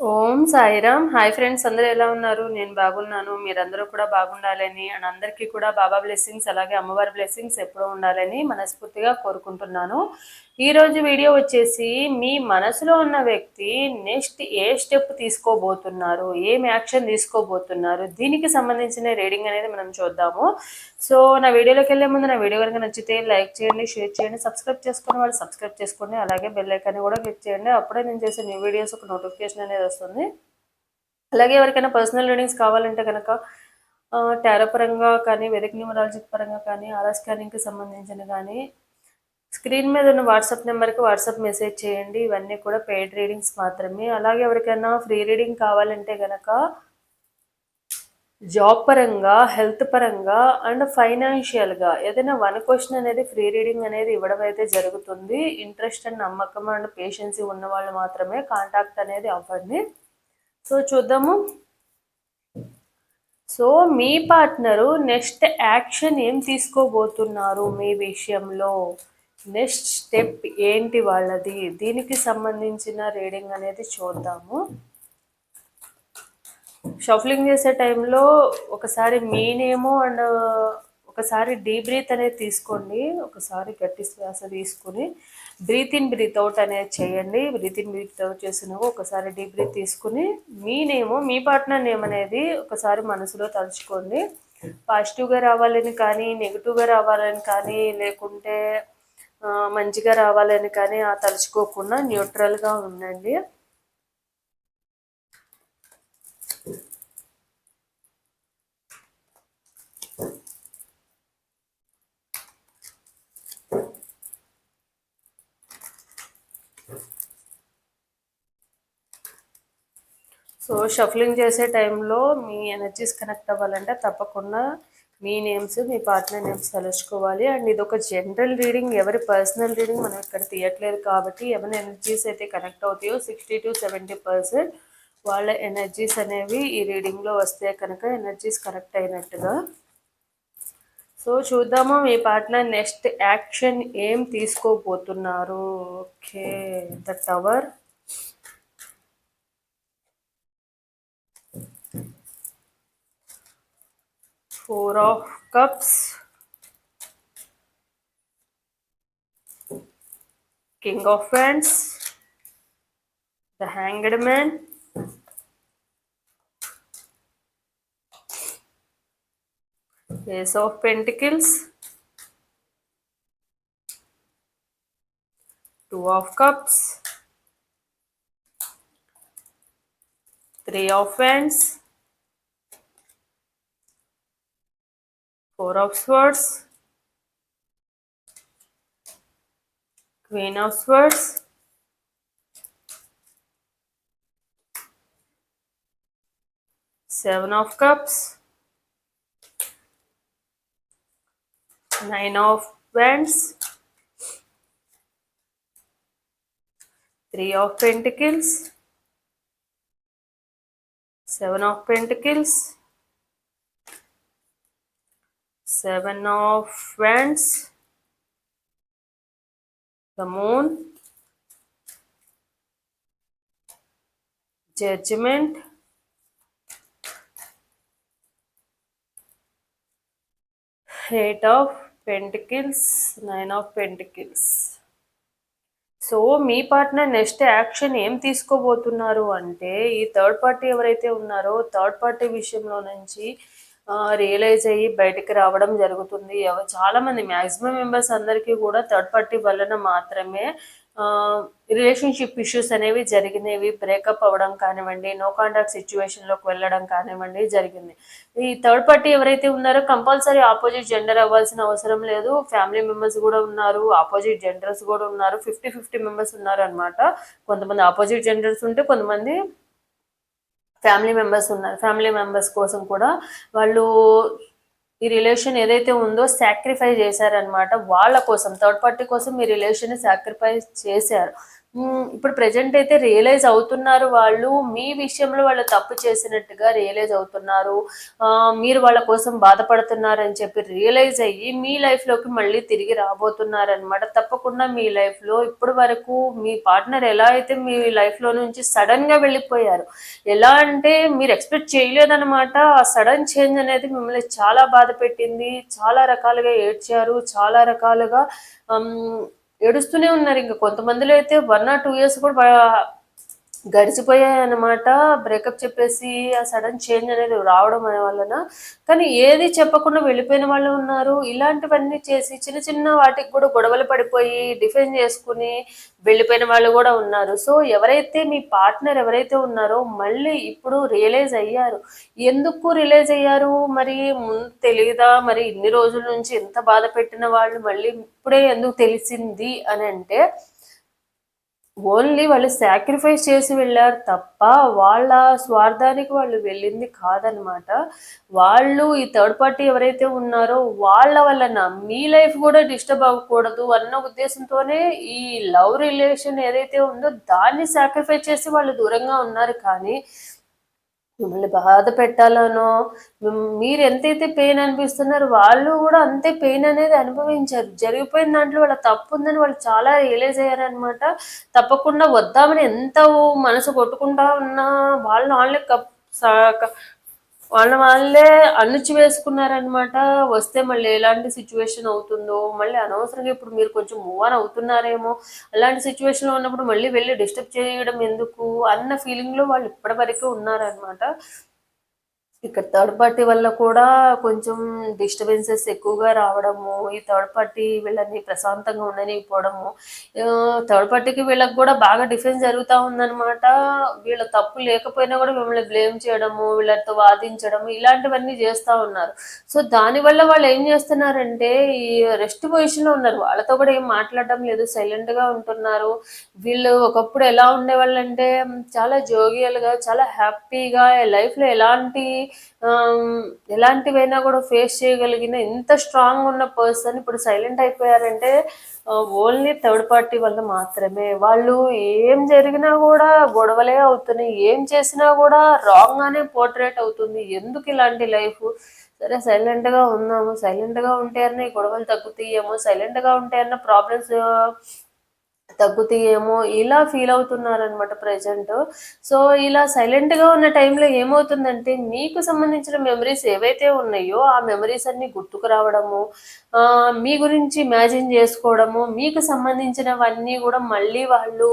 ఓం Sairam. Hi friends అందరూ ఎలా ఉన్నారు? నేను బాగున్నాను. మీరందరూ కూడా బాగుండాలని అండ్ అందరికీ కూడా బాబా బ్లెస్సింగ్స్ అలాగే అమ్మవారి బ్లెస్సింగ్స్ ఎప్పుడూ ఉండాలని మనస్ఫూర్తిగా కోరుకుంటున్నాను. ఈరోజు వీడియో వచ్చేసి మీ మనసులో ఉన్న వ్యక్తి నెక్స్ట్ ఏ స్టెప్ తీసుకోబోతున్నారు? ఏం యాక్షన్ తీసుకోబోతున్నారు? దీనికి సంబంధించిన రీడింగ్ అనేది మనం చూద్దాము. సో నా వీడియోలోకి వెళ్ళే ముందు నా వీడియో కనుక నచ్చితే లైక్ చేయండి షేర్ చేయండి సబ్స్క్రైబ్ చేసుకుని వాళ్ళు సబ్స్క్రైబ్ చేసుకోండి అలాగే బెల్ ఐకాన్ని కూడా క్లిక్ చేయండి. అప్పుడే నేను చేసే న్యూ వీడియోస్ ఒక నోటిఫికేషన్ అనేది వస్తుంది. అలాగే ఎవరికైనా పర్సనల్ రీడింగ్స్ కావాలంటే కనుక టారో పరంగా కానీ వెదక్ న్యూమరాలజీ పరంగా కానీ ఆరా స్కానింగ్కి సంబంధించిన కానీ స్క్రీన్ మీద ఉన్న వాట్సాప్ నెంబర్కి వాట్సాప్ మెసేజ్ చేయండి. ఇవన్నీ కూడా పెయిడ్ రీడింగ్స్ మాత్రమే. అలాగే ఎవరికైనా ఫ్రీ రీడింగ్ కావాలంటే కనుక జాబ్ పరంగా హెల్త్ పరంగా అండ్ ఫైనాన్షియల్గా ఏదైనా వన్ క్వశ్చన్ అనేది ఫ్రీ రీడింగ్ అనేది ఇవ్వడం అయితే జరుగుతుంది. ఇంట్రెస్ట్ అండ్ నమ్మకం అండ్ పేషెన్సీ ఉన్న వాళ్ళు మాత్రమే కాంటాక్ట్ అనేది అవ్వండి. సో చూద్దాము. సో మీ పార్ట్నరు నెక్స్ట్ యాక్షన్ ఏం తీసుకోబోతున్నారు మీ విషయంలో? నెక్స్ట్ స్టెప్ ఏంటి వాళ్ళది? దీనికి సంబంధించిన రీడింగ్ అనేది చూద్దాము. షఫలింగ్ చేసే టైంలో ఒకసారి మీ నేమో అండ్ ఒకసారి డీప్ బ్రీత్ అనేది తీసుకోండి. ఒకసారి గట్టి శ్వాస తీసుకుని బ్రీత్ ఇన్ బ్రీత్ అవుట్ అనేది చేయండి. బ్రీత్ ఇన్ బ్రీత్ అవుట్ చేసినాక ఒకసారి డీప్ బ్రీత్ తీసుకుని మీ నేమ్ మీ పార్ట్నర్ నేమ్ అనేది ఒకసారి మనసులో తలుచుకోండి. పాజిటివ్గా రావాలని కానీ నెగిటివ్గా రావాలని కానీ లేకుంటే మంచిగా రావాలని కానీ ఆ తలుచుకోకుండా న్యూట్రల్గా ఉండండి. సో షఫలింగ్ చేసే టైంలో మీ ఎనర్జీస్ కనెక్ట్ అవ్వాలంటే తప్పకుండా మీ నేమ్స్ మీ పార్ట్నర్ నేమ్స్ తలుచుకోవాలి. అండ్ ఇది ఒక జనరల్ రీడింగ్ ఎవరి పర్సనల్ రీడింగ్ మనం ఇక్కడ తీయట్లేదు కాబట్టి ఎవరి ఎనర్జీస్ అయితే కనెక్ట్ అవుతాయో సిక్స్టీ టు సెవెంటీ పర్సెంట్ వాళ్ళ ఎనర్జీస్ అనేవి ఈ రీడింగ్లో వస్తే కనుక ఎనర్జీస్ కనెక్ట్ అయినట్టుగా. సో చూద్దాము మీ పార్ట్నర్ నెక్స్ట్ యాక్షన్ ఏం తీసుకోబోతున్నారు. Okay the tower four of cups. King of wands. The hanged man. Ace of pentacles. Two of cups. Three of wands Four of Swords, Queen of Swords, Seven of Cups, Nine of Wands, Three of Pentacles, Seven of Pentacles, seven of wands the moon judgment eight of pentacles nine of pentacles so me partner next action ఏం తీసుకోబోతున్నారు అంటే ఈ third party ఎవరైతే ఉన్నారో third party విషయంలో నుంచి realise అయ్యి బయటకు రావడం జరుగుతుంది. చాలామంది మ్యాక్సిమం మెంబర్స్ అందరికీ కూడా థర్డ్ పార్టీ వలన మాత్రమే రిలేషన్షిప్ ఇష్యూస్ అనేవి జరిగినవి. బ్రేకప్ అవ్వడం కానివ్వండి నో కాంటాక్ట్ సిచ్యువేషన్లోకి వెళ్ళడం కానివ్వండి జరిగింది. ఈ థర్డ్ పార్టీ ఎవరైతే ఉన్నారో కంపల్సరీ ఆపోజిట్ జెండర్ అవ్వాల్సిన అవసరం లేదు. ఫ్యామిలీ మెంబర్స్ కూడా ఉన్నారు ఆపోజిట్ జెండర్స్ కూడా ఉన్నారు. ఫిఫ్టీ ఫిఫ్టీ మెంబర్స్ ఉన్నారు అనమాట కొంతమంది ఆపోజిట్ జెండర్స్ ఉంటే కొంతమంది ఫ్యామిలీ మెంబర్స్ ఉన్నారు ఫ్యామిలీ మెంబర్స్ కోసం కూడా వాళ్ళు ఈ రిలేషన్ ఏదైతే ఉందో సాక్రిఫై చేశారనమాట వాళ్ళ కోసం థర్డ్ పార్టీ కోసం మీ రిలేషన్ సాక్రిఫైస్ చేశారు. ఇప్పుడు ప్రజెంట్ అయితే రియలైజ్ అవుతున్నారు వాళ్ళు. మీ విషయంలో వాళ్ళు తప్పు చేసినట్టుగా రియలైజ్ అవుతున్నారు. మీరు వాళ్ళ కోసం బాధపడుతున్నారు అని చెప్పి రియలైజ్ అయ్యి మీ లైఫ్లోకి మళ్ళీ తిరిగి రాబోతున్నారు అనమాట తప్పకుండా మీ లైఫ్లో ఇప్పటి వరకు మీ పార్ట్నర్ ఎలా అయితే మీ లైఫ్లో నుంచి సడన్గా వెళ్ళిపోయారు ఎలా అంటే మీరు ఎక్స్పెక్ట్ చేయలేదన్నమాట. ఆ సడన్ చేంజ్ అనేది మిమ్మల్ని చాలా బాధ పెట్టింది. చాలా రకాలుగా ఏడ్చారు. చాలా రకాలుగా ఏడుస్తూనే ఉన్నారు. ఇంకా కొంతమందిలో అయితే వన్ ఆర్ టూ ఇయర్స్ కూడా గడిచిపోయాయన్నమాట. గడిచిపోయాయి బ్రేకప్ చెప్పేసి ఆ సడన్ చేంజ్ అనేది రావడం అనే వలన. కానీ ఏది చెప్పకుండా వెళ్ళిపోయిన వాళ్ళు ఉన్నారు. ఇలాంటివన్నీ చేసి చిన్న చిన్న వాటికి కూడా గొడవలు పడిపోయి డిఫెండ్ చేసుకుని వెళ్ళిపోయిన వాళ్ళు కూడా ఉన్నారు. సో ఎవరైతే మీ పార్ట్నర్ ఎవరైతే ఉన్నారో మళ్ళీ ఇప్పుడు రియలైజ్ అయ్యారు. ఎందుకు రియలైజ్ అయ్యారు? మరి ముందు తెలియదా మరి ఇన్ని రోజుల నుంచి ఎంత బాధ పెట్టిన వాళ్ళు మళ్ళీ ఇప్పుడే ఎందుకు తెలిసింది అని అంటే ఓన్లీ వాళ్ళు సాక్రిఫైస్ చేసి వెళ్ళారు తప్ప వాళ్ళ స్వార్థానికి వాళ్ళు వెళ్ళింది కాదనమాట వాళ్ళు ఈ థర్డ్ పార్టీ ఎవరైతే ఉన్నారో వాళ్ళ వలన మీ లైఫ్ కూడా డిస్టర్బ్ అవ్వకూడదు అన్న ఉద్దేశంతోనే ఈ లవ్ రిలేషన్ ఏదైతే ఉందో దాన్ని సాక్రిఫైస్ చేసి వాళ్ళు దూరంగా ఉన్నారు. కానీ మిమ్మల్ని బాధ పెట్టాలనో మీరు ఎంతైతే పెయిన్ అనిపిస్తున్నారో వాళ్ళు కూడా అంతే పెయిన్ అనేది అనుభవించారు. జరిగిపోయిన దాంట్లో వాళ్ళ తప్పు ఉందని వాళ్ళు చాలా రియలైజ్ అయ్యారనమాట తప్పకుండా వద్దామని ఎంత మనసు కొట్టుకుంటా ఉన్నా వాళ్ళని ఆన్లైన్ కప్ సా- వాళ్ళ వాళ్ళే అణుచి వేసుకున్నారనమాట వస్తే మళ్ళీ ఎలాంటి సిచ్యువేషన్ అవుతుందో మళ్ళీ అనవసరంగా ఇప్పుడు మీరు కొంచెం మూవ్ ఆన్ అవుతున్నారేమో అలాంటి సిచ్యువేషన్లో ఉన్నప్పుడు మళ్ళీ వెళ్ళి డిస్టర్బ్ చేయడం ఎందుకు అన్న ఫీలింగ్లో వాళ్ళు ఇప్పటివరకు ఉన్నారనమాట ఇక్కడ థర్డ్ పార్టీ వల్ల కూడా కొంచెం డిస్టర్బెన్సెస్ ఎక్కువగా రావడము ఈ థర్డ్ పార్టీ వీళ్ళని ప్రశాంతంగా ఉండనిపోవడము థర్డ్ పార్టీకి వీళ్ళకి కూడా బాగా డిఫెన్స్ జరుగుతూ ఉందన్నమాట. వీళ్ళ తప్పు లేకపోయినా కూడా మిమ్మల్ని బ్లేమ్ చేయడము వీళ్ళతో వాదించడము ఇలాంటివన్నీ చేస్తూ ఉన్నారు. సో దానివల్ల వాళ్ళు ఏం చేస్తున్నారంటే ఈ రెస్ట్ పొజిషన్లో ఉన్నారు. వాళ్ళతో కూడా ఏం మాట్లాడడం లేదు సైలెంట్గా ఉంటున్నారు. వీళ్ళు ఒకప్పుడు ఎలా ఉండేవాళ్ళంటే చాలా జోగియల్గా చాలా హ్యాపీగా లైఫ్లో ఎలాంటి ఎలాంటివైనా కూడా ఫేస్ చేయగలిగిన ఇంత స్ట్రాంగ్ ఉన్న పర్సన్ ఇప్పుడు సైలెంట్ అయిపోయారంటే ఓన్లీ థర్డ్ పార్టీ వల్ల మాత్రమే. వాళ్ళు ఏం జరిగినా కూడా గొడవలే అవుతున్నాయి. ఏం చేసినా కూడా రాంగ్ గానే పోర్ట్రేట్ అవుతుంది. ఎందుకు ఇలాంటి లైఫ్ సరే సైలెంట్గా ఉన్నాము. సైలెంట్గా ఉంటే అన్న ఈ గొడవలు తగ్గుతాయేమో. సైలెంట్గా ఉంటే అన్న ప్రాబ్లమ్స్ తగ్గుతాయేమో ఇలా ఫీల్ అవుతున్నారనమాట ప్రజెంట్. సో ఇలా సైలెంట్గా ఉన్న టైంలో ఏమవుతుందంటే మీకు సంబంధించిన మెమరీస్ ఏవైతే ఉన్నాయో ఆ మెమరీస్ అన్ని గుర్తుకు రావడము ఆ, మీ గురించి ఇమాజిన్ చేసుకోవడము మీకు సంబంధించినవన్నీ కూడా మళ్ళీ వాళ్ళు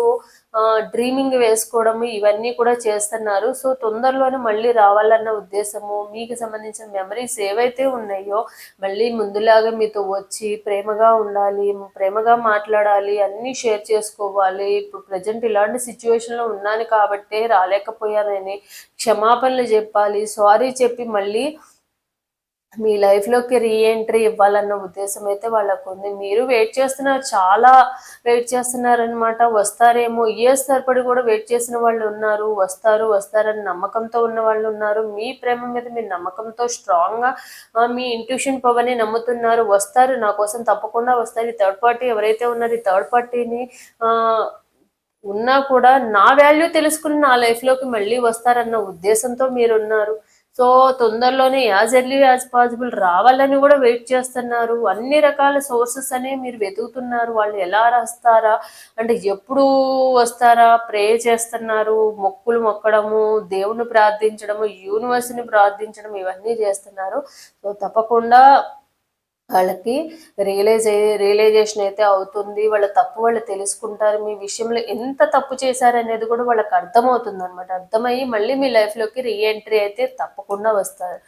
డ్రీమింగ్ వేసుకోవడము ఇవన్నీ కూడా చేస్తున్నారు. సో తొందరలోనే మళ్ళీ రావాలన్న ఉద్దేశము మీకు సంబంధించిన మెమరీస్ ఏవైతే ఉన్నాయో మళ్ళీ ముందులాగా మీతో వచ్చి ప్రేమగా ఉండాలి ప్రేమగా మాట్లాడాలి అన్నీ షేర్ చేసుకోవాలి. ఇప్పుడు ప్రజెంట్ ఇలాంటి సిచ్యువేషన్లో ఉన్నాను కాబట్టే రాలేకపోయానని క్షమాపణలు చెప్పాలి సారీ చెప్పి మళ్ళీ మీ లైఫ్లోకి రీఎంట్రీ ఇవ్వాలన్న ఉద్దేశం అయితే వాళ్ళకు ఉంది. మీరు వెయిట్ చేస్తున్నారు చాలా వెయిట్ చేస్తున్నారనమాట వస్తారేమో ఇయర్స్ తరపడి కూడా వెయిట్ చేసిన వాళ్ళు ఉన్నారు. వస్తారు వస్తారని నమ్మకంతో ఉన్న వాళ్ళు ఉన్నారు. మీ ప్రేమ మీద మీరు నమ్మకంతో స్ట్రాంగ్గా మీ ఇంట్యూషన్ పవర్ని నమ్ముతున్నారు. వస్తారు నా కోసం తప్పకుండా వస్తారు. ఈ థర్డ్ పార్టీ ఎవరైతే ఉన్నారో ఈ థర్డ్ పార్టీని ఉన్నా కూడా నా వాల్యూ తెలుసుకుని నా లైఫ్లోకి మళ్ళీ వస్తారన్న ఉద్దేశంతో మీరున్నారు. సో తొందరలోనే యాజ్ ఎర్లీ యాజ్ పాసిబుల్ రావాలని కూడా వెయిట్ చేస్తున్నారు. అన్ని రకాల సోర్సెస్ అనేవి మీరు వెతుకుతున్నారు. వాళ్ళు ఎలా రాస్తారా? అంటే ఎప్పుడు వస్తారా? ప్రే చేస్తున్నారు. మొక్కులు మొక్కడము దేవుని ప్రార్థించడము యూనివర్స్ని ప్రార్థించడం ఇవన్నీ చేస్తున్నారు. సో తప్పకుండా వాళ్ళకి రియలైజ్ రియలైజేషన్ అయితే అవుతుంది. వాళ్ళ తప్పు వాళ్ళు తెలుసుకుంటారు. మీ విషయంలో ఎంత తప్పు చేశారనేది కూడా వాళ్ళకి అర్థమవుతుంది అనమాట అర్థమయ్యి మళ్ళీ మీ లైఫ్లోకి రీఎంట్రీ అయితే తప్పకుండా వస్తారు.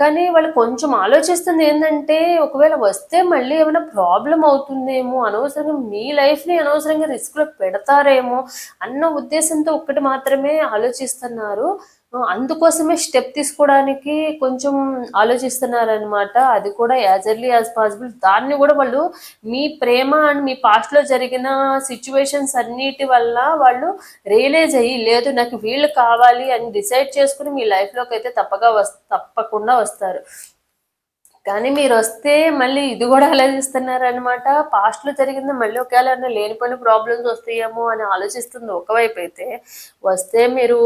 కానీ వాళ్ళు కొంచెం ఆలోచిస్తుంది ఏంటంటే ఒకవేళ వస్తే మళ్ళీ ఏమైనా ప్రాబ్లం అవుతుందేమో అనవసరంగా మీ లైఫ్ని అనవసరంగా రిస్క్లో పెడతారేమో అన్న ఉద్దేశంతో ఒక్కటి మాత్రమే ఆలోచిస్తున్నారు. అందుకోసమే స్టెప్ తీసుకోవడానికి కొంచెం ఆలోచిస్తున్నారనమాట అది కూడా యాజ్ ఎర్లీ యాజ్ పాసిబుల్. దాన్ని కూడా వాళ్ళు మీ ప్రేమ అండ్ మీ పాస్ట్లో జరిగిన సిచ్యువేషన్స్ అన్నిటి వల్ల వాళ్ళు రియలైజ్ అయ్యి లేదు నాకు వీళ్ళు కావాలి అని డిసైడ్ చేసుకుని మీ లైఫ్లోకి అయితే తప్పగా వస్ తప్పకుండా వస్తారు. కానీ మీరు వస్తే మళ్ళీ ఇది కూడా ఆలోచిస్తున్నారనమాట పాస్ట్లో జరిగింది మళ్ళీ ఒకవేళ లేని లేనిపోయిన ప్రాబ్లమ్స్ వస్తాయేమో అని ఆలోచిస్తుంది ఒకవైపు అయితే. వస్తే మీరు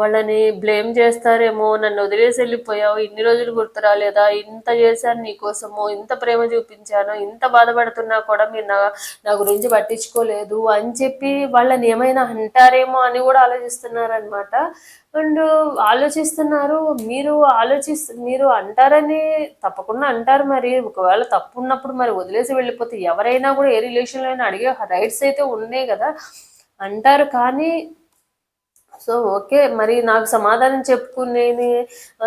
వాళ్ళని బ్లేమ్ చేస్తారేమో నన్ను వదిలేసి వెళ్ళిపోయావు ఇన్ని రోజులు గుర్తురాలేదా ఇంత చేశాను నీకోసము ఇంత ప్రేమ చూపించాను ఇంత బాధపడుతున్నా కూడా మీరు నా నా గురించి పట్టించుకోలేదు అని చెప్పి వాళ్ళని ఏమైనా అంటారేమో అని కూడా ఆలోచిస్తున్నారనమాట అండ్ ఆలోచిస్తున్నారు మీరు ఆలోచిస్తు మీరు అంటారని తప్పకుండా అంటారు మరి. ఒకవేళ తప్పు ఉన్నప్పుడు మరి వదిలేసి వెళ్ళిపోతే ఎవరైనా కూడా ఏ రిలేషన్లో అయినా అడిగే రైట్స్ అయితే ఉన్నాయి కదా. అంటారు కానీ సో ఓకే మరి నాకు సమాధానం చెప్పుకునేది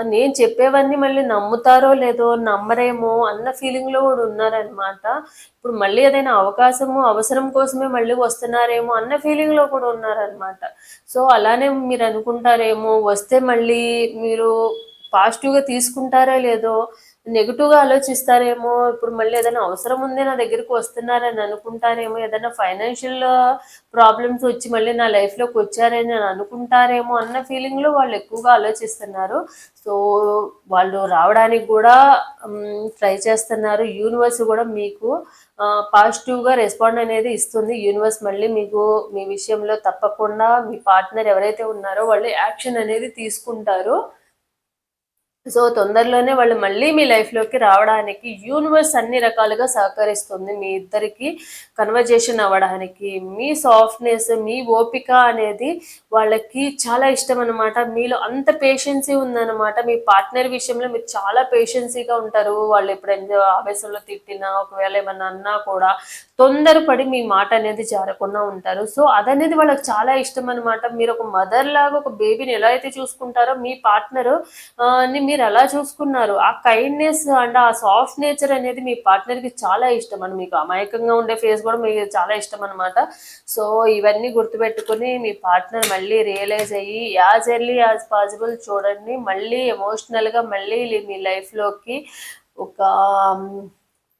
నేను చెప్పేవన్నీ మళ్ళీ నమ్ముతారో లేదో నమ్మరేమో అన్న ఫీలింగ్లో కూడా ఉన్నారనమాట. ఇప్పుడు మళ్ళీ ఏదైనా అవకాశము అవసరం కోసమే మళ్ళీ వస్తున్నారేమో అన్న ఫీలింగ్లో కూడా ఉన్నారనమాట. సో అలానే మీరు అనుకుంటారేమో వస్తే మళ్ళీ మీరు పాజిటివ్గా తీసుకుంటారా లేదో నెగిటివ్గా ఆలోచిస్తారేమో ఇప్పుడు మళ్ళీ ఏదైనా అవసరం ఉంది నా దగ్గరికి వస్తున్నారని అనుకుంటారేమో ఏదైనా ఫైనాన్షియల్ ప్రాబ్లమ్స్ వచ్చి మళ్ళీ నా లైఫ్లోకి వచ్చారని నేను అనుకుంటారేమో అన్న ఫీలింగ్లో వాళ్ళు ఎక్కువగా ఆలోచిస్తున్నారు. సో వాళ్ళు రావడానికి కూడా ట్రై చేస్తున్నారు. యూనివర్స్ కూడా మీకు పాజిటివ్గా రెస్పాండ్ అనేది ఇస్తుంది. యూనివర్స్ మళ్ళీ మీకు మీ విషయంలో తప్పకుండా మీ పార్ట్నర్ ఎవరైతే ఉన్నారో వాళ్ళు యాక్షన్ అనేది తీసుకుంటారు. సో తొందరలోనే వాళ్ళు మళ్ళీ మీ లైఫ్లోకి రావడానికి యూనివర్స్ అన్ని రకాలుగా సహకరిస్తుంది మీ ఇద్దరికి. కన్వర్జేషన్ అవ్వడానికి మీ సాఫ్ట్నెస్ మీ ఓపిక అనేది వాళ్ళకి చాలా ఇష్టం అనమాట మీలో అంత పేషెన్సీ ఉందన్నమాట. మీ పార్ట్నర్ విషయంలో మీరు చాలా పేషెన్సీగా ఉంటారు. వాళ్ళు ఎప్పుడైనా ఆవేశంలో తిట్టినా ఒకవేళ ఏమన్నా అన్నా కూడా తొందరపడి మీ మాట అనేది జారకుండా ఉంటారు. సో అదనేది వాళ్ళకి చాలా ఇష్టం అనమాట మీరు ఒక మదర్ లాగా ఒక బేబీని ఎలా అయితే చూసుకుంటారో మీ పార్ట్నర్ని మీరు ఎలా చూసుకున్నారు? ఆ కైండ్నెస్ అండ్ ఆ సాఫ్ట్ నేచర్ అనేది మీ పార్ట్నర్కి చాలా ఇష్టం అని మీకు అమాయకంగా ఉండే ఫేస్ కూడా మీకు చాలా ఇష్టం అనమాట సో ఇవన్నీ గుర్తుపెట్టుకుని మీ పార్ట్నర్ మళ్ళీ రియలైజ్ అయ్యి యాజ్ ఎర్లీ యాజ్ పాసిబుల్ చూడండి. మళ్ళీ ఎమోషనల్గా మళ్ళీ మీ లైఫ్లోకి ఒక um,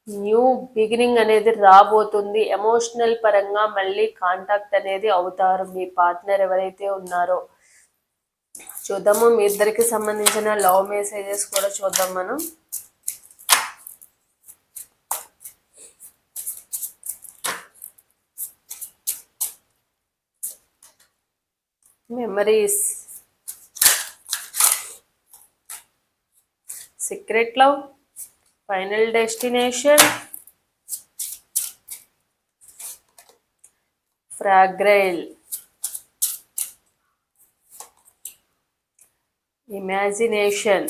న్యూ బిగినింగ్ అనేది రాబోతుంది. ఎమోషనల్ పరంగా మళ్ళీ కాంటాక్ట్ అనేది అవుతారు. మీ పార్ట్నర్ ఎవరైతే ఉన్నారో. చూద్దాము. మీ ఇద్దరికి సంబంధించిన లవ్ మెసేజెస్ కూడా చూద్దాం మనం. Memories secret love final destination fragile imagination.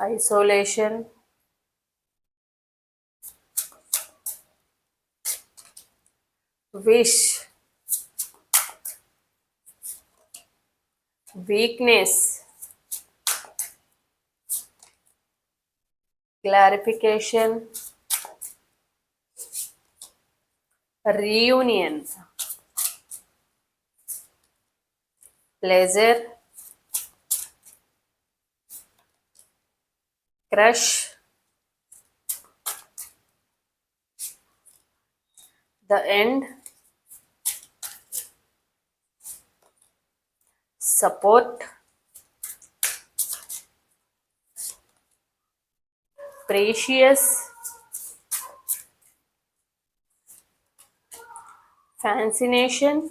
Isolation. Wish. Weakness. Clarification. Reunion pleasure, crush, the end, support, precious, fascination,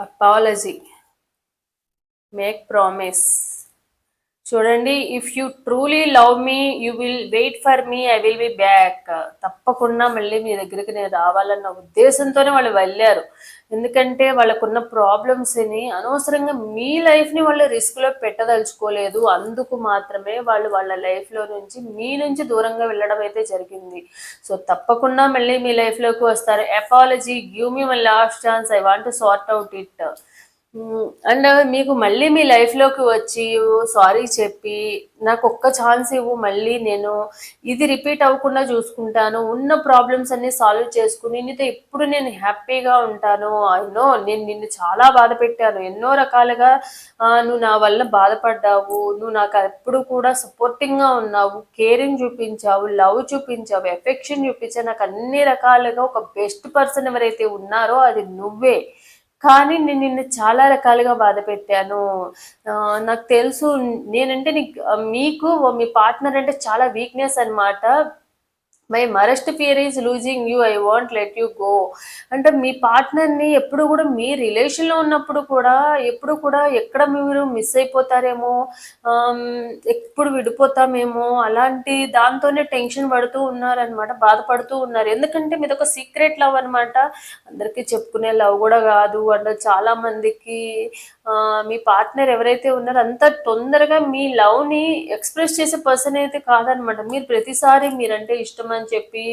apology. Make promise. చూడండి if you truly love me you will wait for me I will be back తప్పకుండా మళ్ళీ మీ దగ్గరికి నేను రావాలన్న ఉద్దేశంతోనే వాళ్ళు వెళ్ళారు. ఎందుకంటే వాళ్ళకున్న ప్రాబ్లమ్స్ని అనవసరంగా మీ లైఫ్ని వాళ్ళు రిస్క్లో పెట్టదలుచుకోలేదు. అందుకు మాత్రమే వాళ్ళు వాళ్ళ లైఫ్లో నుంచి మీ నుంచి దూరంగా వెళ్ళడం అయితే జరిగింది. సో తప్పకుండా మళ్ళీ మీ లైఫ్లోకి వస్తారు. Apology give me my last chance I want sort out it and మీకు మళ్ళీ మీ లైఫ్లోకి వచ్చి సారీ చెప్పి నాకు ఒక్క ఛాన్స్ ఇవ్వు మళ్ళీ నేను ఇది రిపీట్ అవ్వకుండా చూసుకుంటాను ఉన్న ప్రాబ్లమ్స్ అన్ని సాల్వ్ చేసుకుని నీతో ఎప్పుడు నేను హ్యాపీగా ఉంటాను ఎన్నో నేను నిన్ను చాలా బాధ పెట్టాను. ఎన్నో రకాలుగా నువ్వు నా వల్ల బాధపడ్డావు నువ్వు నాకు ఎప్పుడు కూడా సపోర్టింగ్గా ఉన్నావు కేరింగ్ చూపించావు లవ్ చూపించావు ఎఫెక్షన్ చూపించావు. నాకు అన్ని రకాలుగా ఒక బెస్ట్ పర్సన్ ఎవరైతే ఉన్నారో అది నువ్వే. కానీ నేను నిన్ను చాలా రకాలుగా బాధ పెట్టాను. ఆ, నాకు తెలుసు నేనంటే నీకు మీకు మీ పార్ట్నర్ అంటే చాలా వీక్నెస్ అన్నమాట. My rarest fear is losing you I want let you go. అంటే మీ పార్ట్నర్ని ఎప్పుడు కూడా మీ రిలేషన్లో ఉన్నప్పుడు కూడా ఎప్పుడు కూడా ఎక్కడ మీరు మిస్ అయిపోతారేమో ఎప్పుడు విడిపోతామేమో అలాంటి దాంతోనే టెన్షన్ పడుతూ ఉన్నారనమాట బాధపడుతూ ఉన్నారు. ఎందుకంటే మీద ఒక సీక్రెట్ లవ్ అనమాట అందరికీ చెప్పుకునే లవ్ కూడా కాదు. అంటే చాలా మందికి మీ పార్ట్నర్ ఎవరైతే ఉన్నారో అంత తొందరగా మీ లవ్ని ఎక్స్ప్రెస్ చేసే పర్సన్ అయితే కాదనమాట మీరు ప్రతిసారి మీరంటే ఇష్టం అని చెప్పి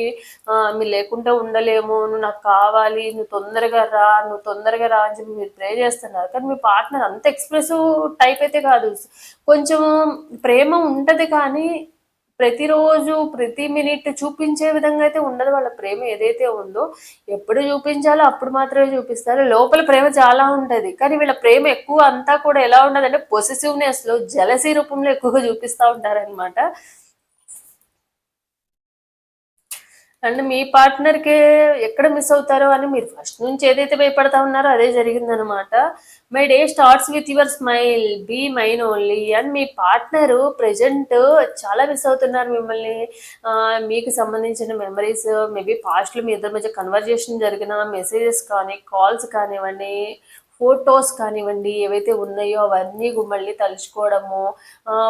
మీరు లేకుండా ఉండలేము. నువ్వు నాకు కావాలి. నువ్వు తొందరగా రా. నువ్వు తొందరగా రా అని చెప్పి మీరు ప్రే చేస్తున్నారు. కానీ మీ పార్ట్నర్ అంత ఎక్స్ప్రెసివ్ టైప్ అయితే కాదు. కొంచెం ప్రేమ ఉంటుంది కానీ ప్రతిరోజు ప్రతి మినిట్ చూపించే విధంగా అయితే ఉండదు. వాళ్ళ ప్రేమ ఏదైతే ఉందో ఎప్పుడు చూపించాలో అప్పుడు మాత్రమే చూపిస్తారు. లోపల ప్రేమ చాలా ఉంటుంది. కానీ వీళ్ళ ప్రేమ ఎక్కువ అంతా కూడా ఎలా ఉండదంటే పొసిసివ్నెస్లో జలసీ రూపంలో ఎక్కువగా చూపిస్తూ ఉంటారనమాట అండ్ మీ పార్ట్నర్కి ఎక్కడ మిస్ అవుతారో అని మీరు ఫస్ట్ నుంచి ఏదైతే భయపడతా ఉన్నారో అదే జరిగిందనమాట my day starts with your smile be mine only and me partner present చాలా మిస్ అవుతున్నారు మిమ్మల్ని. మీకు సంబంధించిన మెమరీస్ మేబీ పాస్ట్లో మీ ఇద్దరి మధ్య కన్వర్జేషన్ జరిగిన మెసేజెస్ కానీ కాల్స్ కానివ్వండి ఫొటోస్ కానివ్వండి ఏవైతే ఉన్నాయో అవన్నీ మళ్ళీ తలుచుకోవడము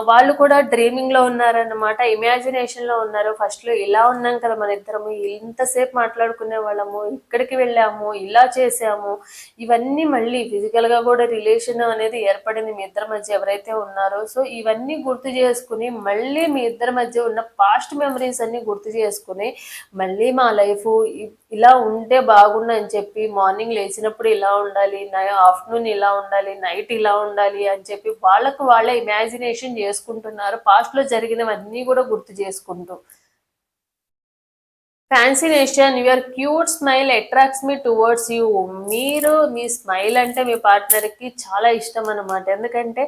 వాళ్ళు కూడా డ్రీమింగ్లో ఉన్నారన్నమాట ఇమాజినేషన్లో ఉన్నారు. ఫస్ట్లో ఇలా ఉన్నాం కదా మన ఇద్దరము ఇంతసేపు మాట్లాడుకునే వాళ్ళము ఇక్కడికి వెళ్ళాము ఇలా చేసాము. ఇవన్నీ మళ్ళీ ఫిజికల్గా కూడా రిలేషన్ అనేది ఏర్పడింది మీ ఇద్దరి మధ్య ఎవరైతే ఉన్నారో. సో ఇవన్నీ గుర్తు చేసుకుని మళ్ళీ మీ ఇద్దరి మధ్య ఉన్న పాస్ట్ మెమరీస్ అన్ని గుర్తు చేసుకుని మళ్ళీ మా లైఫ్ ఇలా ఉంటే బాగుండు అని చెప్పి మార్నింగ్ లేచినప్పుడు ఇలా ఉండాలి ఆఫ్టర్నూన్ ఇలా ఉండాలి నైట్ ఇలా ఉండాలి అని చెప్పి వాళ్ళకు వాళ్ళే ఇమాజినేషన్ చేసుకుంటున్నారు. పాస్ట్లో జరిగినవన్నీ కూడా గుర్తు చేసుకుంటూ. Fascination your cute smile attracts me towards you మీరు మీ స్మైల్ అంటే మీ పార్ట్నర్కి చాలా ఇష్టం అన్నమాట. ఎందుకంటే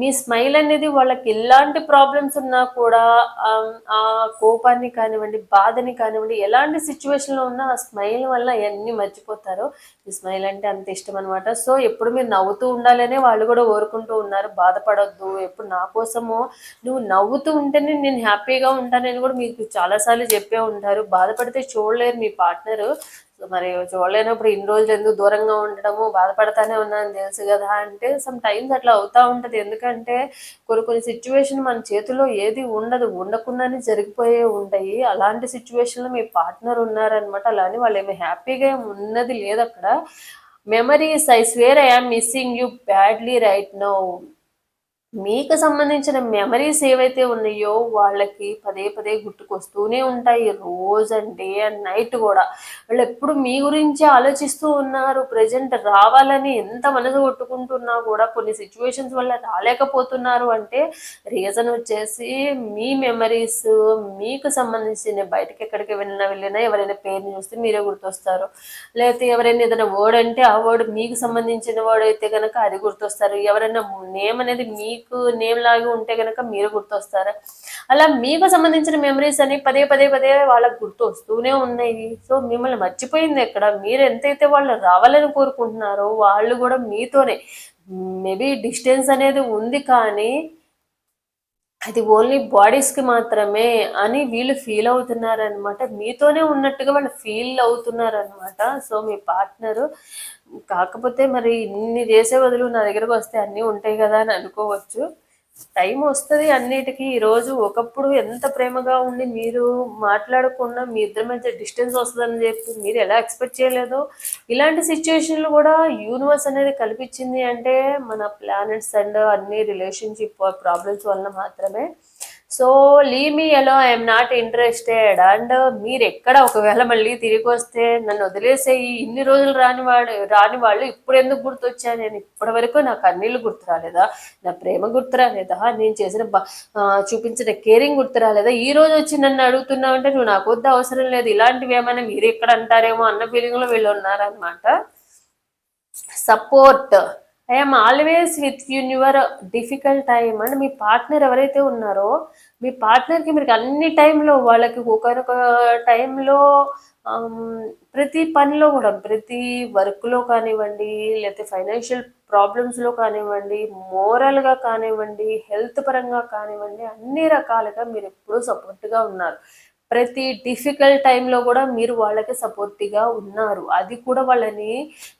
మీ స్మైల్ అనేది వాళ్ళకి ఎలాంటి ప్రాబ్లమ్స్ ఉన్నా కూడా ఆ కోపాన్ని కానివ్వండి బాధని కానివ్వండి ఎలాంటి సిచ్యువేషన్లో ఉన్నా ఆ స్మైల్ వల్ల అవన్నీ మర్చిపోతారు. స్మైల్ అంటే అంత ఇష్టం అనమాట సో ఎప్పుడు మీరు నవ్వుతూ ఉండాలనే వాళ్ళు కూడా కోరుకుంటూ ఉన్నారు. బాధపడొద్దు. ఎప్పుడు నా కోసము నువ్వు నవ్వుతూ ఉంటేనే నేను హ్యాపీగా ఉంటానని కూడా మీకు చాలాసార్లు చెప్పే ఉంటారు. బాధపడితే చూడలేరు మీ పార్ట్నర్. మరి చూడలేనప్పుడు ఇన్ని రోజులు ఎందుకు దూరంగా ఉండడము బాధపడతానే ఉన్నాను తెలుసు కదా అంటే సమ్ టైమ్స్ అట్లా అవుతా ఉంటది. ఎందుకంటే కొన్ని కొన్ని సిచ్యువేషన్ మన చేతిలో ఏది ఉండదు ఉండకుండానే జరిగిపోయే ఉంటాయి. అలాంటి సిచ్యువేషన్లో మీ పార్ట్నర్ ఉన్నారనమాట అలానే వాళ్ళు ఏమి హ్యాపీగా ఉన్నది లేదు అక్కడ memories I swear I am missing you badly right now మీకు సంబంధించిన మెమరీస్ ఏవైతే ఉన్నాయో వాళ్ళకి పదే పదే గుర్తుకొస్తూనే ఉంటాయి. రోజు అండ్ డే అండ్ నైట్ కూడా. వాళ్ళు ఎప్పుడు మీ గురించి ఆలోచిస్తూ ఉన్నారు ప్రజెంట్ రావాలని ఎంత మనసు కొట్టుకుంటున్నా కూడా కొన్ని సిచ్యువేషన్స్ వల్ల రాలేకపోతున్నారు అంటే రీజన్ వచ్చేసి మీ మెమరీస్ మీకు సంబంధించిన బయటకి ఎక్కడికి వెళ్ళినా వెళ్ళినా ఎవరైనా పేరుని చూస్తే మీరే గుర్తొస్తారు. లేకపోతే ఎవరైనా ఏదైనా వర్డ్ అంటే ఆ వర్డ్ మీకు సంబంధించిన వర్డ్ అయితే కనుక అది గుర్తొస్తారు. ఎవరైనా నేమ్ అనేది మీ మీకు నేమ్ లాగా ఉంటే కనుక మీరు గుర్తొస్తారా? అలా మీకు సంబంధించిన మెమరీస్ అని పదే పదే పదే వాళ్ళకి గుర్తు వస్తూనే ఉన్నాయి. సో మిమ్మల్ని మర్చిపోయింది ఎక్కడ? మీరు ఎంతైతే వాళ్ళు రావాలని కోరుకుంటున్నారో వాళ్ళు కూడా మీతోనే. మేబీ డిస్టెన్స్ అనేది ఉంది కానీ అది ఓన్లీ బాడీస్కి మాత్రమే అని వీళ్ళు ఫీల్ అవుతున్నారనమాట మీతోనే ఉన్నట్టుగా వాళ్ళు ఫీల్ అవుతున్నారనమాట సో మీ పార్ట్నరు కాకపోతే మరి ఇన్ని చేసే బదులు నా దగ్గరకు వస్తే అన్నీ ఉంటాయి కదా అని అనుకోవచ్చు. టైం వస్తుంది అన్నిటికీ. ఈరోజు ఒకప్పుడు ఎంత ప్రేమగా ఉండి మీరు మాట్లాడకుండా మీ ఇద్దరి మధ్య డిస్టెన్స్ వస్తుందని చెప్పి మీరు ఎలా ఎక్స్పెక్ట్ చేయలేదో ఇలాంటి సిచ్యువేషన్లు కూడా యూనివర్స్ అనేది కల్పించింది అంటే మన ప్లానెట్స్ అండ్ అన్ని రిలేషన్షిప్ ప్రాబ్లమ్స్ వల్ల మాత్రమే. So leave me alone I'm not interested and మీరు ఎక్కడ ఒకవేళ మళ్ళీ తిరిగి వస్తే నన్ను వదిలేసేయి. ఇన్ని రోజులు రాని వాడు రాని వాళ్ళు ఇప్పుడు ఎందుకు గుర్తొచ్చా నేను ఇప్పటి వరకు నా కన్నీళ్ళు గుర్తు రాలేదా? నా ప్రేమ గుర్తు రాలేదా? నేను చేసిన చూపించిన కేరింగ్ గుర్తు రాలేదా? ఈ రోజు వచ్చి నన్ను అడుగుతున్నావు అంటే నువ్వు నాకు వద్ద అవసరం లేదు. ఇలాంటివి ఏమైనా మీరు ఎక్కడ అంటారేమో అన్న ఫీలింగ్లో వీళ్ళు ఉన్నారనమాట support I'm always with in your difficult time and me partner ఎవరైతే ఉన్నారో మీ పార్ట్నర్కి మీరు అన్ని టైంలో వాళ్ళకి ఒకరొక టైంలో um, ప్రతి పనిలో కూడా ప్రతి వర్క్లో కానివ్వండి లేకపోతే ఫైనాన్షియల్ ప్రాబ్లమ్స్లో కానివ్వండి మోరల్గా కానివ్వండి హెల్త్ పరంగా కానివ్వండి అన్ని రకాలుగా మీరు ఎప్పుడూ సపోర్ట్గా ఉన్నారు. ప్రతి డిఫికల్ట్ టైంలో కూడా మీరు వాళ్ళకి సపోర్టివ్గా ఉన్నారు. అది కూడా వాళ్ళని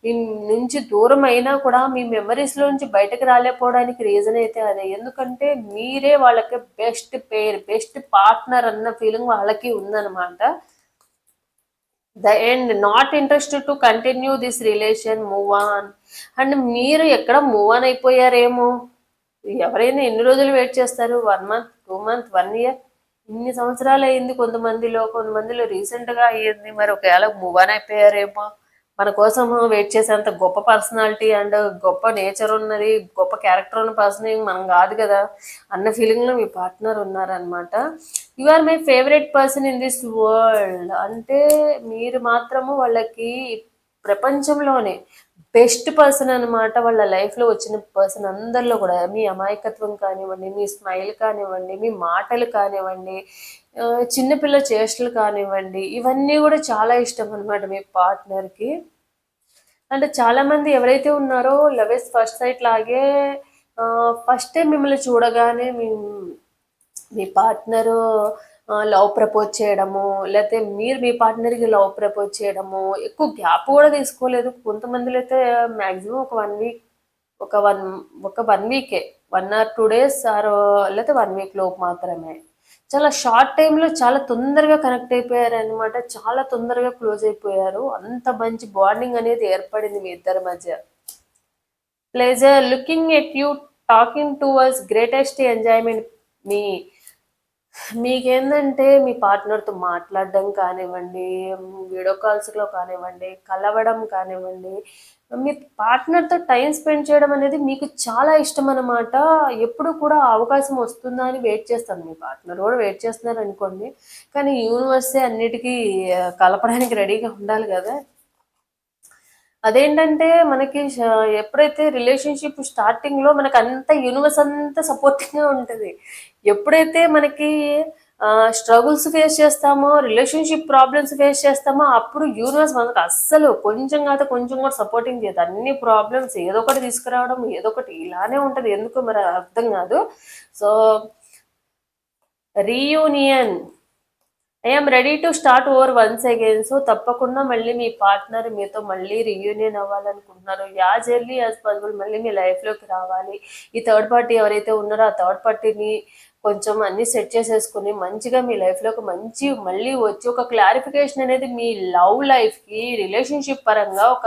మీ నుంచి దూరం అయినా కూడా మీ మెమరీస్లో నుంచి బయటకు రాలేకపోవడానికి రీజన్ అయితే అదే. ఎందుకంటే మీరే వాళ్ళకి బెస్ట్ పేర్ బెస్ట్ పార్ట్నర్ అన్న ఫీలింగ్ వాళ్ళకి ఉందన్నమాట. The end not interested to continue this relation move on and మీరు ఎక్కడ మూవ్ ఆన్ అయిపోయారేమో? ఎవరైనా ఎన్ని రోజులు వెయిట్ చేస్తారు? One month two month one year ఇన్ని సంవత్సరాలు అయింది కొంతమందిలో కొంతమందిలో రీసెంట్గా అయ్యింది. మరి ఒకవేళ మూవ్ ఆన్ అయిపోయారేమో. మన కోసం వెయిట్ చేసేంత గొప్ప పర్సనాలిటీ అండ్ గొప్ప నేచర్ ఉన్నది గొప్ప క్యారెక్టర్ ఉన్న పర్సన్ మనం కాదు కదా అన్న ఫీలింగ్లో మీ పార్ట్నర్ ఉన్నారనమాట you are my favourite person in this world అంటే మీరు మాత్రము వాళ్ళకి ప్రపంచంలోనే బెస్ట్ పర్సన్ అనమాట వాళ్ళ లైఫ్లో వచ్చిన పర్సన్ అందరిలో కూడా. మీ అమాయకత్వం కానివ్వండి మీ స్మైల్ కానివ్వండి మీ మాటలు కానివ్వండి చిన్నపిల్ల చేష్టలు కానివ్వండి ఇవన్నీ కూడా చాలా ఇష్టం అనమాట మీ పార్ట్నర్కి అంటే చాలామంది ఎవరైతే ఉన్నారో లవ్ ఫస్ట్ సైట్ లాగే ఫస్ట్ టైం మిమ్మల్ని చూడగానే మీ మీ పార్ట్నరు లవ్ ప్రపోజ్ చేయడము లేకపోతే మీరు మీ పార్ట్నర్కి లవ్ ప్రపోజ్ చేయడము ఎక్కువ గ్యాప్ కూడా తీసుకోలేదు. కొంతమందిలో అయితే మ్యాక్సిమం ఒక వన్ వీక్ ఒక వన్ ఒక one VK one or two days or లేకపోతే వన్ వీక్ లోపు మాత్రమే. చాలా షార్ట్ టైంలో చాలా తొందరగా కనెక్ట్ అయిపోయారు అనమాట చాలా తొందరగా క్లోజ్ అయిపోయారు. అంత మంచి బాండింగ్ అనేది ఏర్పడింది మీ ఇద్దరి మధ్య. Please looking at you talking to us greatest enjoyment మీ మీకేందంటే మీ పార్ట్నర్తో మాట్లాడడం కానివ్వండి వీడియో కాల్స్లో కానివ్వండి కలవడం కానివ్వండి మీ పార్ట్నర్తో టైం స్పెండ్ చేయడం అనేది మీకు చాలా ఇష్టం అనమాట ఎప్పుడు కూడా అవకాశం వస్తుందా అని వెయిట్ చేస్తాను. మీ పార్ట్నర్ కూడా వెయిట్ చేస్తున్నారు అనుకోండి. కానీ యూనివర్సే అన్నిటికీ కలపడానికి రెడీగా ఉండాలి కదా. అదేంటంటే మనకి ఎప్పుడైతే రిలేషన్షిప్ స్టార్టింగ్లో మనకి అంత యూనివర్స్ అంతా సపోర్టింగ్గా ఉంటుంది. ఎప్పుడైతే మనకి స్ట్రగుల్స్ ఫేస్ చేస్తామో రిలేషన్షిప్ ప్రాబ్లమ్స్ ఫేస్ చేస్తామో అప్పుడు యూనివర్స్ మనకు అస్సలు కొంచెం కాదు కొంచెం కూడా సపోర్టింగ్ చేయదు. అన్ని ప్రాబ్లమ్స్ ఏదో ఒకటి తీసుకురావడం ఏదో ఒకటి ఇలానే ఉంటుంది. ఎందుకు మరి అర్థం కాదు. So reunion I'm ready to start over once again so తప్పకుండా మళ్ళీ మీ పార్ట్నర్ మీతో మళ్ళీ రీయూనియన్ అవ్వాలనుకుంటున్నారు. యాజ్ ఎర్లీ యాజ్ పాసిబుల్ మళ్ళీ మీ లైఫ్లోకి రావాలి. ఈ థర్డ్ పార్టీ ఎవరైతే ఉన్నారో ఆ థర్డ్ పార్టీని కొంచెం అన్ని సెట్ చేసేసుకుని మంచిగా మీ లైఫ్లోకి మంచి మళ్ళీ వచ్చి ఒక క్లారిఫికేషన్ అనేది మీ లవ్ లైఫ్కి రిలేషన్షిప్ పరంగా ఒక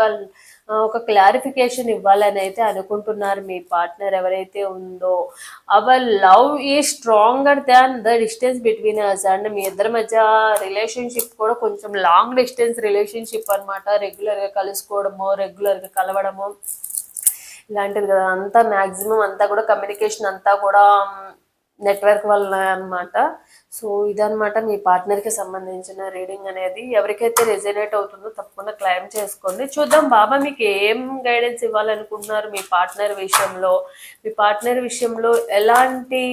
ఒక క్లారిఫికేషన్ ఇవ్వాలని అయితే అనుకుంటున్నారు మీ పార్ట్నర్ ఎవరైతే ఉందో. Our love is stronger than the distance between us and మీ ఇద్దరి మధ్య రిలేషన్షిప్ కూడా కొంచెం లాంగ్ డిస్టెన్స్ రిలేషన్షిప్ అనమాట రెగ్యులర్గా కలుసుకోవడము రెగ్యులర్గా కలవడము. ఇలాంటిది కదా అంతా మ్యాక్సిమం అంతా కూడా కమ్యూనికేషన్ అంతా కూడా నెట్వర్క్ వల్ల అన్నమాట. సో ఇదనమాట మీ పార్ట్నర్కి సంబంధించిన రీడింగ్ అనేది. ఎవరికైతే రెజనేట్ అవుతుందో తప్పకుండా క్లైమ్ చేసుకోండి. చూద్దాం బాబా మీకు ఏం గైడెన్స్ ఇవ్వాలనుకుంటున్నారు మీ పార్ట్నర్ విషయంలో? మీ పార్ట్నర్ విషయంలో ఎలాంటి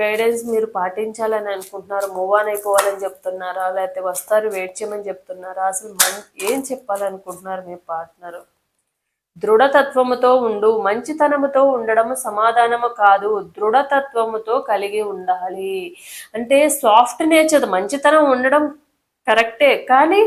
గైడెన్స్ మీరు పాటించాలని అనుకుంటున్నారు? మూవ్ ఆన్ అయిపోవాలని చెప్తున్నారా? లేకపోతే వస్తారు వెయిట్ చేయమని చెప్తున్నారా? అసలు మన్ ఏం చెప్పాలనుకుంటున్నారు మీ పార్ట్నర్? దృఢతత్వముతో ఉండు మంచితనముతో ఉండడం సమాధానము కాదు. దృఢతత్వముతో కలిగి ఉండాలి. అంటే సాఫ్ట్ నేచర్ మంచితనం ఉండడం కరెక్టే కానీ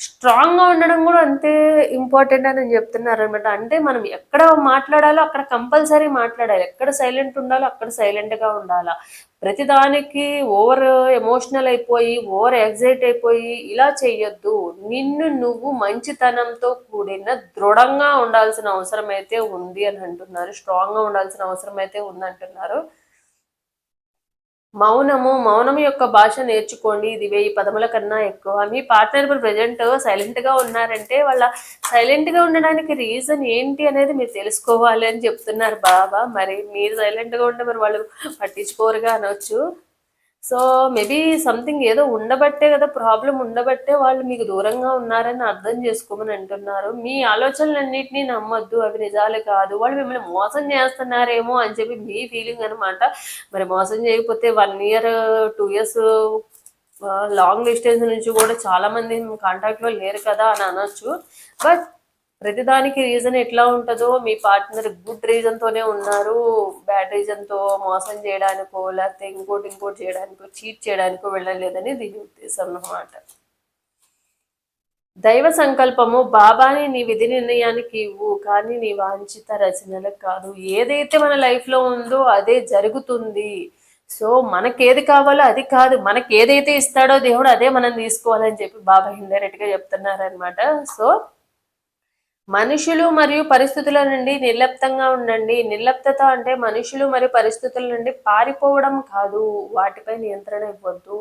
స్ట్రాంగ్గా ఉండడం కూడా అంతే ఇంపార్టెంట్ అని చెప్తున్నారు అనమాట. అంటే మనం ఎక్కడ మాట్లాడాలో అక్కడ కంపల్సరీ మాట్లాడాలి. ఎక్కడ సైలెంట్ ఉండాలో అక్కడ సైలెంట్గా ఉండాలా. ప్రతిదానికి ఓవర్ ఎమోషనల్ అయిపోయి ఓవర్ ఎగ్జైట్ అయిపోయి ఇలా చెయ్యొద్దు. నిన్ను నువ్వు మంచితనంతో కూడిన దృఢంగా ఉండాల్సిన అవసరం అయితే ఉంది అని అంటున్నారు. స్ట్రాంగ్గా ఉండాల్సిన అవసరం అయితే ఉంది అంటున్నారు. మౌనము మౌనం యొక్క భాష నేర్చుకోండి. ఇది వెయ్యి పదముల కన్నా ఎక్కువ. మీ పార్ట్నర్ ఇప్పుడు ప్రజెంట్ సైలెంట్గా ఉన్నారంటే వాళ్ళ సైలెంట్గా ఉండడానికి రీజన్ ఏంటి అనేది మీరు తెలుసుకోవాలి అని చెప్తున్నారు బాబా. మరి మీరు సైలెంట్గా ఉంటే మరి వాళ్ళు పట్టించుకోరుగా అనొచ్చు. సో మేబీ సంథింగ్ ఏదో ఉండబట్టే కదా ప్రాబ్లం ఉండబట్టే వాళ్ళు మీకు దూరంగా ఉన్నారని అర్థం చేసుకోమని అంటున్నారు. మీ ఆలోచనలన్నింటినీ నమ్మొద్దు అవి నిజాలు కాదు. వాళ్ళు మిమ్మల్ని మోసం చేస్తున్నారేమో అని చెప్పి మీ ఫీలింగ్ అనమాట మరి మోసం చేయకపోతే one year two years long distance నుంచి కూడా చాలా మంది లేరు కదా అని అనొచ్చు. బట్ ప్రతిదానికి రీజన్ ఎట్లా ఉంటుందో మీ పార్ట్నర్ గుడ్ రీజన్తోనే ఉన్నారు. బ్యాడ్ రీజన్తో మోసం చేయడానికో లేకపోతే ఇంకోటి ఇంకోటి చేయడానికో చీట్ చేయడానికో వెళ్ళలేదని దీని ఉద్దేశం అన్నమాట. దైవ సంకల్పము బాబాని నీ విధి నిర్ణయానికి ఇవ్వు కానీ నీ వాంఛిత రచనలకు కాదు. ఏదైతే మన లైఫ్లో ఉందో అదే జరుగుతుంది. సో మనకేది కావాలో అది కాదు. మనకి ఏదైతే ఇస్తాడో దేవుడు అదే మనం తీసుకోవాలని చెప్పి బాబా ఇండైరెక్ట్ చెప్తున్నారనమాట సో మనుషులు మరియు పరిస్థితుల నుండి నిర్లప్తంగా ఉండండి. నిర్లప్తత అంటే మనుషులు మరియు పరిస్థితుల నుండి పారిపోవడం కాదు. వాటిపై నియంత్రణ ఇవ్వద్దు.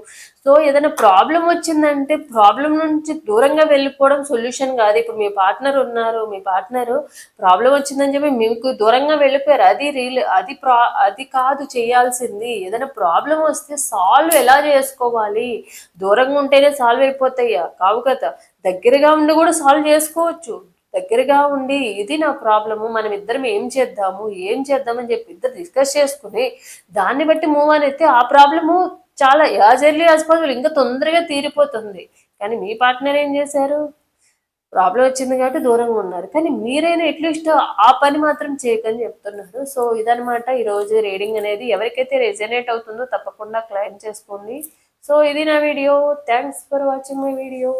సో ఏదైనా ప్రాబ్లం వచ్చిందంటే ప్రాబ్లం నుంచి దూరంగా వెళ్ళిపోవడం సొల్యూషన్ కాదు. ఇప్పుడు మీ పార్ట్నర్ ఉన్నారు. మీ పార్ట్నర్ ప్రాబ్లం వచ్చిందని చెప్పి మీకు దూరంగా వెళ్ళిపోయారు. అది రీల్ అది ప్రా అది కాదు చేయాల్సింది. ఏదైనా ప్రాబ్లం వస్తే సాల్వ్ ఎలా చేసుకోవాలి? దూరంగా ఉంటేనే సాల్వ్ అయిపోతాయా. కావు కదా. దగ్గరగా ఉండి కూడా సాల్వ్ చేసుకోవచ్చు. దగ్గరగా ఉండి ఇది నా ప్రాబ్లము మనం ఇద్దరం ఏం చేద్దాము ఏం చేద్దామని చెప్పి ఇద్దరు డిస్కస్ చేసుకుని దాన్ని బట్టి మూవ్ అని అయితే ఆ ప్రాబ్లము చాలా యాజ్ ఎర్లీ యాజ్ పాసిబుల్ ఇంకా తొందరగా తీరిపోతుంది. కానీ మీ పార్ట్నర్ ఏం చేశారు? ప్రాబ్లం వచ్చింది కాబట్టి దూరంగా ఉన్నారు. కానీ మీరైనా అట్లీస్ట్ ఆ పని మాత్రం చేయకని చెప్తున్నారు. సో ఇదనమాట ఈరోజు రీడింగ్ అనేది. ఎవరికైతే రెజనేట్ అవుతుందో తప్పకుండా క్లైమ్ చేసుకోండి. సో ఇది నా video thanks for watching my video